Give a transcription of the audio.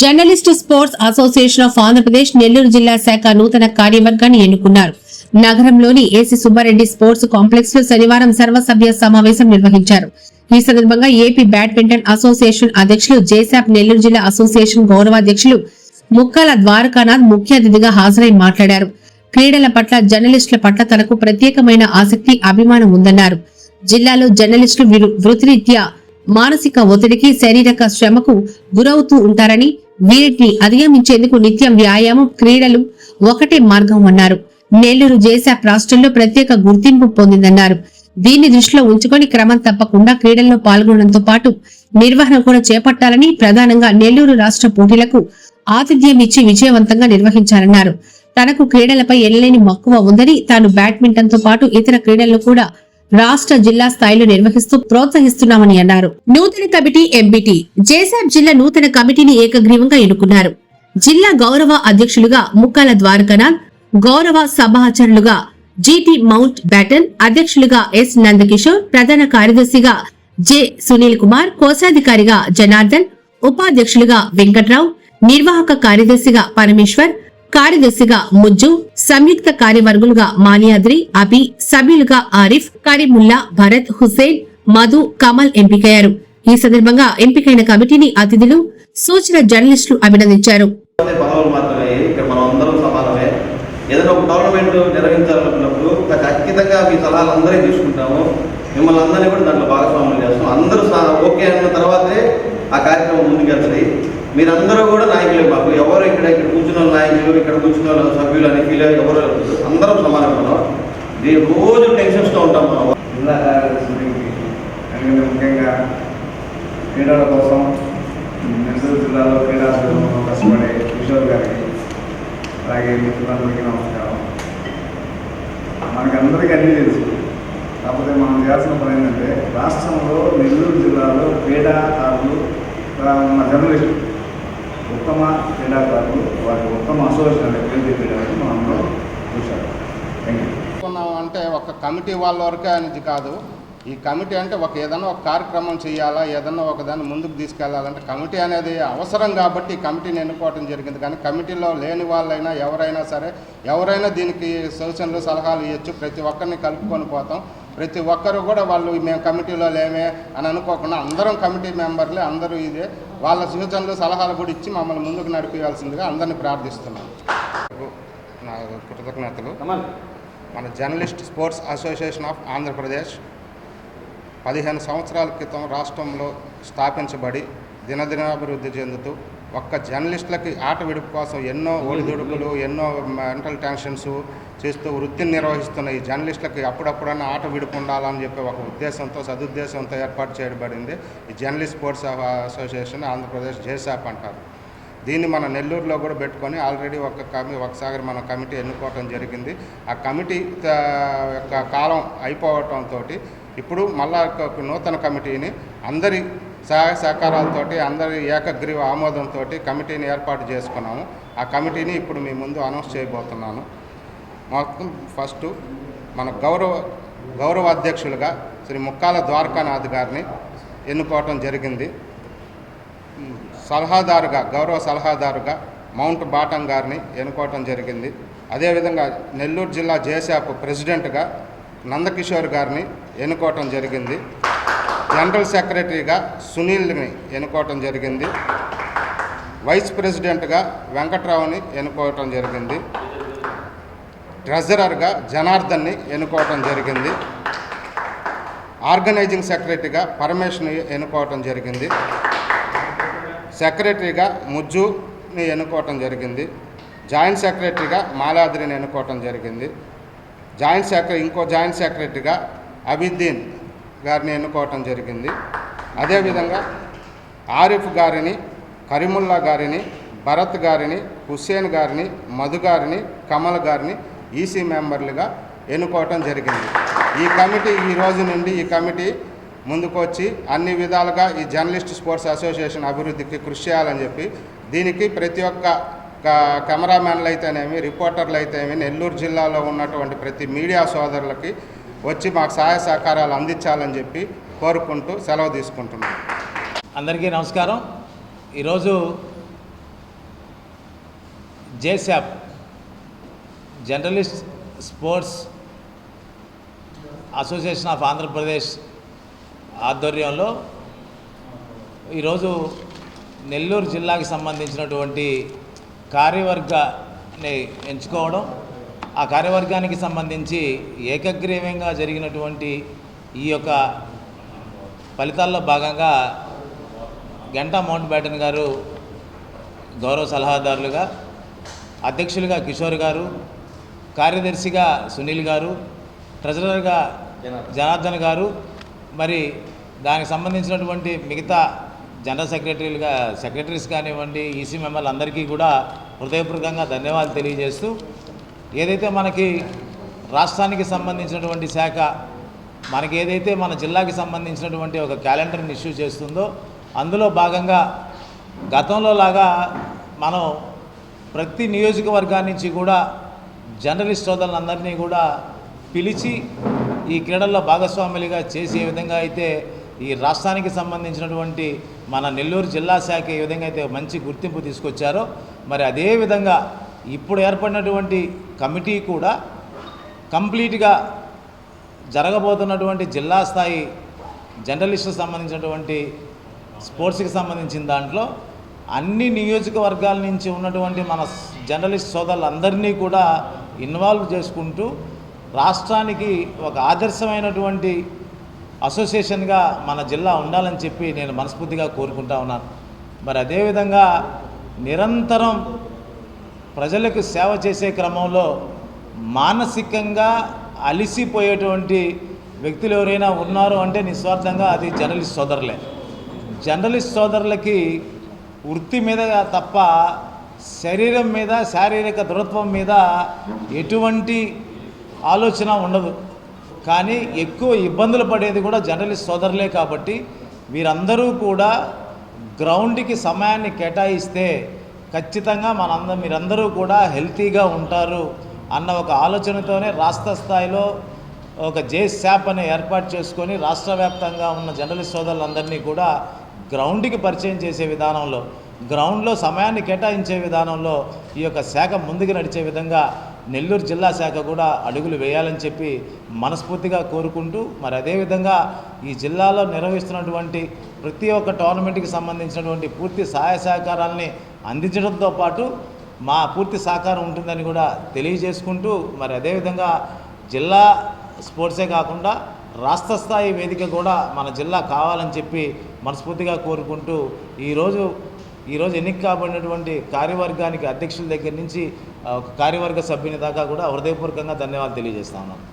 Journalist sports association of Andhra Pradesh Nellore జిల్లా శాఖ నూతన కార్యవర్గాన్ని ఎన్నుకున్నారు. నగరంలోని ఏసీ సుబ్బారెడ్డి స్పోర్ట్స్ కాంప్లెక్స్లో శనివారం సర్వసభ్య సమావేశం నిర్వహించారు. ఈ సందర్భంగా ఏపీ బ్యాడ్మింటన్ అసోసియేషన్ అధ్యక్షులు జేసాప్ నెల్లూరు జిల్లా అసోసియేషన్ గౌరవాధ్యక్షులు ముక్కాల ద్వారకానాథ్ ముఖ్య అతిథిగా హాజరై మాట్లాడారు. క్రీడల పట్ల జర్నలిస్టుల పట్ల తనకు ప్రత్యేకమైన ఆసక్తి అభిమానం ఉందన్నారు. జిల్లాలో జర్నలిస్టులు వీరు వృత్తిరీత్యా మానసిక ఒత్తిడికి శారీరక శ్రమకు గురవుతూ ఉంటారని వీటిని అధిగమించేందుకు నిత్యం వ్యాయామం క్రీడలు ఒకటే మార్గం అన్నారు. నెల్లూరు జేసాప్ రాష్ట్రంలో ప్రత్యేక గుర్తింపు పొందిందన్నారు. దీన్ని దృష్టిలో ఉంచుకొని క్రమం తప్పకుండా క్రీడల్లో పాల్గొనడంతో పాటు నిర్వహణ కూడా చేపట్టాలని ప్రధానంగా నెల్లూరు రాష్ట్ర పోటీలకు ఆతిథ్యం ఇచ్చి విజయవంతంగా నిర్వహించాలన్నారు తనకు క్రీడలపై ఎనలేని మక్కువ ఉందని తాను బ్యాడ్మింటన్తో పాటు ఇతర క్రీడల్లో కూడా రాష్ట్ర జిల్లా స్థాయిలో నిర్వహిస్తూ ప్రోత్సహిస్తున్నామని అన్నారు. నూతన కమిటీ ఎంబీటీ జేసాబ్ జిల్లా నూతన కమిటీని ఏకగ్రీవంగా ఎన్నుకున్నారు. జిల్లా గౌరవ అధ్యక్షులుగా ముక్కాల ద్వారకనాథ్ గౌరవ సభాచరులుగా జీటీ మౌంట్ బ్యాటన్ అధ్యక్షులుగా ఎస్ నందకిషోర్ ప్రధాన కార్యదర్శిగా జె సునీల్ కుమార్ కోశాధికారిగా జనార్దన్ ఉపాధ్యక్షులుగా వెంకట్రావు నిర్వాహక కార్యదర్శిగా పరమేశ్వర్ కార్యదర్శిగా ముజ్జు సంయుక్త కార్యవర్గులుగా మానియాద్రి అబి సభ్యులుగా ఆరిఫ్ కరీముల్లా భరత్ హుసేన్ మధు కమల్ ఎంపికయ్యారు. ఈ సందర్భంగా ఎంపికైన కమిటీని అతిథులు సూచన జర్నలిస్టులు అభినందించారు. ఏదైనా ఒక టోర్నమెంట్ నిర్వహించాలనుకున్నప్పుడు ఖచ్చితంగా మీ సలహాలు అందరినీ తీసుకుంటాము. మిమ్మల్ని అందరినీ కూడా దాంట్లో భాగస్వామ్యం చేస్తాం. అందరూ ఓకే అన్న తర్వాతే ఆ కార్యక్రమం ముందుకెళ్తుంది మీరందరూ కూడా నాయకులే బాబు. ఎవరు ఇక్కడ ఇక్కడ కూర్చున్న నాయకులు ఇక్కడ కూర్చున్న సభ్యులు అని ఫీల్ అయ్యి ఎవరు అందరం సమానం మనం దీని రోజు టెన్షన్స్తో ఉంటాం మనం. ఎందుకంటే ముఖ్యంగా క్రీడల కోసం నెల్లూరు జిల్లాలో క్రీడా కష్టపడే కిషోర్ గారికి అలాగే మిత్రులందరికీ నమస్కారం. మనకందరికీ అన్నీ తెలుసు. కాకపోతే మనం చేయాల్సిన పని ఏంటంటే రాష్ట్రంలో నెల్లూరు జిల్లాలో క్రీడాకారులు ఆ, మన ఉత్తమ క్రీడాకారులు వారి ఉత్తమ అసోసియేషన్ అనే చేయడానికి మనం అందరం చూశారు అంటే ఒక కమిటీ వాళ్ళ వరకే అనేది కాదు. ఈ కమిటీ అంటే ఒక ఏదైనా ఒక కార్యక్రమం చేయాలా ఏదైనా ఒక దాన్ని ముందుకు తీసుకెళ్ళాలంటే కమిటీ అనేది అవసరం కాబట్టి ఈ కమిటీని ఎన్నుకోవడం జరిగింది. కానీ కమిటీలో లేని వాళ్ళైనా ఎవరైనా సరే ఎవరైనా దీనికి సూచనలు సలహాలు ఇవ్వచ్చు ప్రతి ఒక్కరిని కలుపుకొని పోతాం. ప్రతి ఒక్కరు కూడా వాళ్ళు మేము కమిటీలో లేమే అని అనుకోకుండా అందరం కమిటీ మెంబర్లే అందరూ ఇదే. వాళ్ళ సూచనలు సలహాలు కూడా ఇచ్చి మమ్మల్ని ముందుకు నడిపించాల్సిందిగా అందరినీ ప్రార్థిస్తున్నాం. నా కృతజ్ఞతలు. మన journalist sports association of Andhra Pradesh. పదిహేను సంవత్సరాల క్రితం రాష్ట్రంలో స్థాపించబడి దినదినాభివృద్ధి చెందుతూ ఒక్క జర్నలిస్టులకి ఆట విడుపు కోసం ఎన్నో ఒడిదుడుకులు ఎన్నో మెంటల్ టెన్షన్స్ చేస్తూ వృత్తిని నిర్వహిస్తున్న ఈ జర్నలిస్టులకి అప్పుడప్పుడన్నా ఆట విడుపు ఉండాలని చెప్పి ఒక ఉద్దేశంతో సదుద్దేశంతో ఏర్పాటు చేయబడింది ఈ journalist sports association Andhra Pradesh JSAP అంటారు. దీన్ని మన నెల్లూరులో కూడా పెట్టుకొని ఆల్రెడీ ఒక కమి ఒకసారి మన కమిటీ ఎన్నుకోవటం జరిగింది. ఆ కమిటీ యొక్క కాలం అయిపోవటంతో ఇప్పుడు మళ్ళా ఒక నూతన కమిటీని అందరి సహాయ సహకారాలతోటి అందరి ఏకగ్రీవ ఆమోదంతో కమిటీని ఏర్పాటు చేసుకున్నాము. ఆ కమిటీని ఇప్పుడు మీ ముందు అనౌన్స్ చేయబోతున్నాను. మాకు ఫస్ట్ మన గౌరవ గౌరవ అధ్యక్షులుగా శ్రీ ముక్కాల ద్వారకానాథ్ గారిని ఎన్నుకోవటం జరిగింది. సలహాదారుగా గౌరవ సలహాదారుగా మౌంట్ బాటం గారిని ఎన్నుకోవటం జరిగింది. అదేవిధంగా నెల్లూరు జిల్లా జేసాప్ ప్రెసిడెంట్గా నందకిషోర్ గారిని ఎన్నుకోవటం జరిగింది. జనరల్ సెక్రటరీగా సునీల్ని ఎన్నుకోవటం జరిగింది. వైస్ ప్రెసిడెంట్గా వెంకట్రావుని ఎన్నుకోవటం జరిగింది. ట్రెజరర్గా జనార్దన్ని ఎన్నుకోవటం జరిగింది. ఆర్గనైజింగ్ సెక్రటరీగా పరమేష్ని ఎన్నుకోవటం జరిగింది. సెక్రటరీగా ముజ్జుని ఎన్నుకోవటం జరిగింది. జాయింట్ సెక్రటరీగా మాలాద్రిని ఎన్నుకోవటం జరిగింది. జాయింట్ సెక్రటరీ ఇంకో జాయింట్ సెక్రటరీగా అబిద్దీన్ గారిని ఎన్నుకోవటం జరిగింది. అదేవిధంగా ఆరిఫ్ గారిని కరీముల్లా గారిని భరత్ గారిని హుస్సేన్ గారిని మధు గారిని కమల్ గారిని ఈసీ మెంబర్లుగా ఎన్నుకోవటం జరిగింది. ఈ కమిటీ ఈ రోజు నుండి ఈ కమిటీ ముందుకొచ్చి అన్ని విధాలుగా ఈ జర్నలిస్ట్ స్పోర్ట్స్ అసోసియేషన్ అభివృద్ధికి కృషి చేయాలని చెప్పి దీనికి ప్రతి ఒక్క కెమెరామెన్లు అయితేనేమి రిపోర్టర్లు అయితేనేమి నెల్లూరు జిల్లాలో ఉన్నటువంటి ప్రతి మీడియా సోదరులకి వచ్చి మాకు సహాయ సహకారాలు అందించాలని చెప్పి కోరుకుంటూ సెలవు తీసుకుంటున్నాను అందరికీ నమస్కారం. ఈరోజు JSAP journalist sports association of Andhra Pradesh ఆధ్వర్యంలో ఈరోజు నెల్లూరు జిల్లాకి సంబంధించినటువంటి కార్యవర్గాన్ని ఎంచుకోవడం ఆ కార్యవర్గానికి సంబంధించి ఏకగ్రీవంగా జరిగినటువంటి ఈ యొక్క ఫలితాల్లో భాగంగా గంటా మౌంట్ బ్యాటన్ గారు గౌరవ సలహాదారులుగా అధ్యక్షులుగా కిషోర్ గారు కార్యదర్శిగా సునీల్ గారు ట్రెజరర్గా జనార్దన్ గారు మరి దానికి సంబంధించినటువంటి మిగతా జనరల్ సెక్రటరీలుగా సెక్రటరీస్ కానివ్వండి ఈసీ మెంబర్లు అందరికీ కూడా హృదయపూర్వకంగా ధన్యవాదాలు తెలియజేస్తూ ఏదైతే మనకి రాష్ట్రానికి సంబంధించినటువంటి శాఖ మనకి ఏదైతే మన జిల్లాకి సంబంధించినటువంటి ఒక క్యాలెండర్ని ఇష్యూ చేస్తుందో అందులో భాగంగా గతంలో లాగా మనం ప్రతి నియోజకవర్గాల నుంచి కూడా జర్నలిస్ట్ సోదరులందరినీ కూడా పిలిచి ఈ క్రీడల్లో భాగస్వాములుగా చేసే విధంగా అయితే ఈ రాష్ట్రానికి సంబంధించినటువంటి మన నెల్లూరు జిల్లా శాఖ ఏ విధంగా అయితే మంచి గుర్తింపు తీసుకొచ్చారో మరి అదే విధంగా ఇప్పుడు ఏర్పడినటువంటి కమిటీ కూడా కంప్లీట్గా జరగబోతున్నటువంటి జిల్లా స్థాయి జర్నలిస్టుకు సంబంధించినటువంటి స్పోర్ట్స్కి సంబంధించిన దాంట్లో అన్ని నియోజకవర్గాల నుంచి ఉన్నటువంటి మన జర్నలిస్ట్ సోదరులందరినీ కూడా ఇన్వాల్వ్ చేసుకుంటూ రాష్ట్రానికి ఒక ఆదర్శమైనటువంటి అసోసియేషన్గా మన జిల్లా ఉండాలని చెప్పి నేను మనస్ఫూర్తిగా కోరుకుంటా ఉన్నాను. మరి అదేవిధంగా నిరంతరం ప్రజలకు సేవ చేసే క్రమంలో మానసికంగా అలిసిపోయేటువంటి వ్యక్తులు ఎవరైనా ఉన్నారు అంటే నిస్వార్థంగా అది జర్నలిస్ట్ సోదరులే. జర్నలిస్ట్ సోదరులకి వృత్తి మీద తప్ప శరీరం మీద శారీరక దృఢత్వం మీద ఎటువంటి ఆలోచన ఉండదు. కానీ ఎక్కువ ఇబ్బందులు పడేది కూడా జర్నలిస్ట్ సోదరులే కాబట్టి వీరందరూ కూడా గ్రౌండ్కి సమయాన్ని కేటాయిస్తే ఖచ్చితంగా మనందరం మీరందరూ కూడా హెల్తీగా ఉంటారు అన్న ఒక ఆలోచనతోనే రాష్ట్ర స్థాయిలో ఒక జే శాప్ అనే ఏర్పాటు చేసుకొని రాష్ట్ర వ్యాప్తంగా ఉన్న జర్నలిస్ట్ సోదరులందరినీ కూడా గ్రౌండ్కి పరిచయం చేసే విధానంలో గ్రౌండ్లో సమయాన్ని కేటాయించే విధానంలో ఈ యొక్క శాఖ ముందుకు నడిచే విధంగా నెల్లూరు జిల్లా శాఖ కూడా అడుగులు వేయాలని చెప్పి మనస్ఫూర్తిగా కోరుకుంటూ మరి అదేవిధంగా ఈ జిల్లాలో నిర్వహిస్తున్నటువంటి ప్రతి ఒక్క టోర్నమెంట్కి సంబంధించినటువంటి పూర్తి సహాయ సహకారాలని అందించడంతో పాటు మా పూర్తి సహకారం ఉంటుందని కూడా తెలియజేసుకుంటూ మరి అదేవిధంగా జిల్లా స్పోర్ట్సే కాకుండా రాష్ట్ర స్థాయి వేదిక కూడా మన జిల్లా కావాలని చెప్పి మనస్ఫూర్తిగా కోరుకుంటూ ఈరోజు ఈరోజు ఎన్నిక కాబడినటువంటి కార్యవర్గానికి అధ్యక్షుల దగ్గర నుంచి ఒక కార్యవర్గ సభ్యుని దాకా కూడా హృదయపూర్వకంగా ధన్యవాదాలు తెలియజేస్తా ఉన్నాను